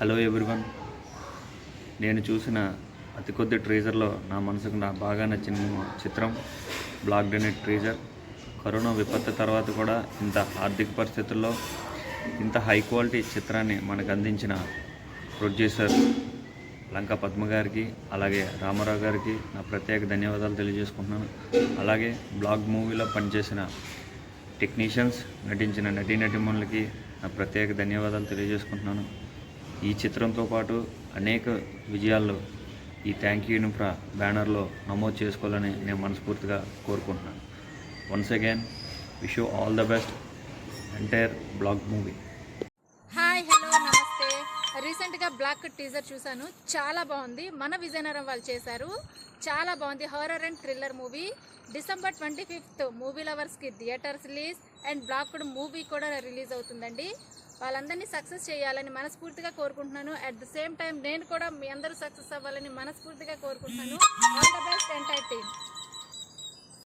Hello everyone నేను చూసిన అతి కొద్ది ట్రీజర్లో నా మనసుకు నా బాగా నచ్చిన చిత్రం బ్లాక్ డెనెట్ ట్రీజర్ కరోనా విపత్తు తర్వాత కూడా ఇంత ఆర్థిక పరిస్థితుల్లో ఇంత హై క్వాలిటీ చిత్రాన్ని మనకు అందించిన ప్రొడ్యూసర్ లంక పద్మ గారికి అలాగే రామారావు గారికి నా ప్రత్యేక ధన్యవాదాలు తెలియజేసుకుంటున్నాను. అలాగే బ్లాగ్ మూవీలో పనిచేసిన టెక్నీషియన్స్ నటించిన నటీనటిమణులకి నా ప్రత్యేక ధన్యవాదాలు తెలియజేసుకుంటున్నాను. ఈ చిత్రంతో పాటు అనేక విజయాల్లో ఈ థ్యాంక్ యూ ఇన్ఫ్రా బ్యానర్లో నమోదు చేసుకోవాలని నేను మనస్ఫూర్తిగా కోరుకుంటున్నాను. Once again wish you all the best entire black movie hi hello నమస్తే. రీసెంట్గా బ్లాక్ టీజర్ చూశాను. చాలా బాగుంది. మన విజయనగరం వాళ్ళు చేశారు. చాలా బాగుంది. Horror and thriller movie December twenty fifth movie లవర్స్కి theatres release and black movie కూడా రిలీజ్ అవుతుందండి. వాళ్ళందరినీ సక్సెస్ చేయాలని మనస్ఫూర్తిగా కోరుకుంటున్నాను. అట్ ద సేమ్ టైం నేను కూడా మీ అందరూ సక్సెస్ అవ్వాలని మనస్ఫూర్తిగా కోరుకుంటున్నాను. All the best entire team